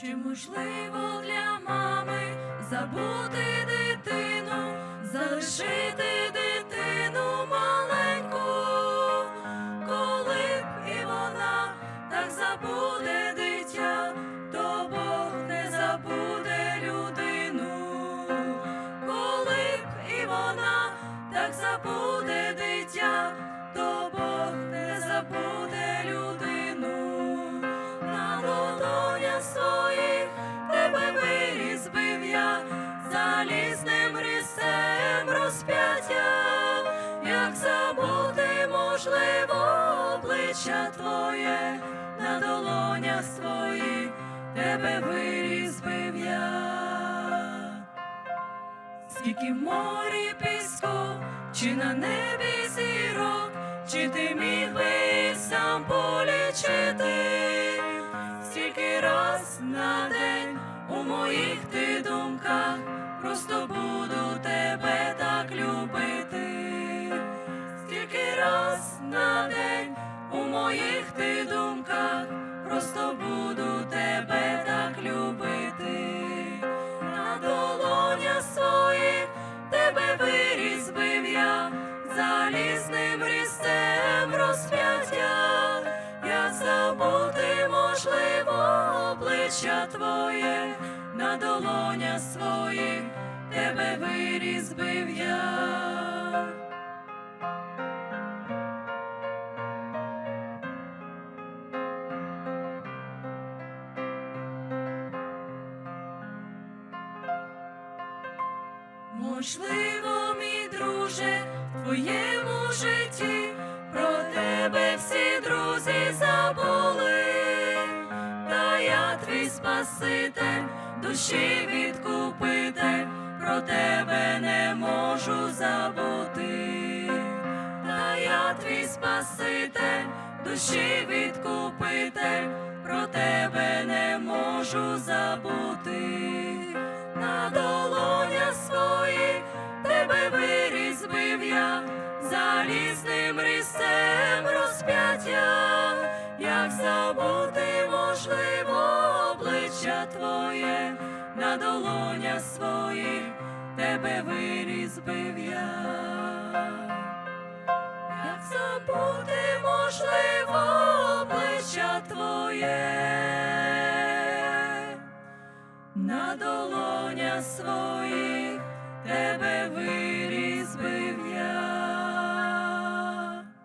Чи можливо для мами забути дитину, залишити дитину маленьку, коли б і вона так забуде дитя, то Бог не забуде людину, коли б і вона так забуде залізним рисем розп'яття, як забути можливо обличчя твоє на долонях своїх тебе виріз бив я. Скільки морі піску, чи на небі зірок, чи ти міг би сам полічити, стільки раз на день у моїх ти думках, просто буду тебе так любити, стільки раз на день у моїх ти думках, просто буду тебе так любити. На долонях своїх тебе виріз бив я залізним різцем розп'яття, як забути можливо обличчя твоє на долонях своїх тебе виріз бив я. Можливо, мій друже, в твоєму житті спаситель, душі відкупитель, про тебе не можу забути, та я твій спаситель, душі відкупитель, про тебе не можу забути. На долонях своїх тебе виріз бив я залізним рисем розп'яття, як забути твоє на долонях своїх тебе виріз бив я. Як забути можливо обличчя твоє на долонях своїх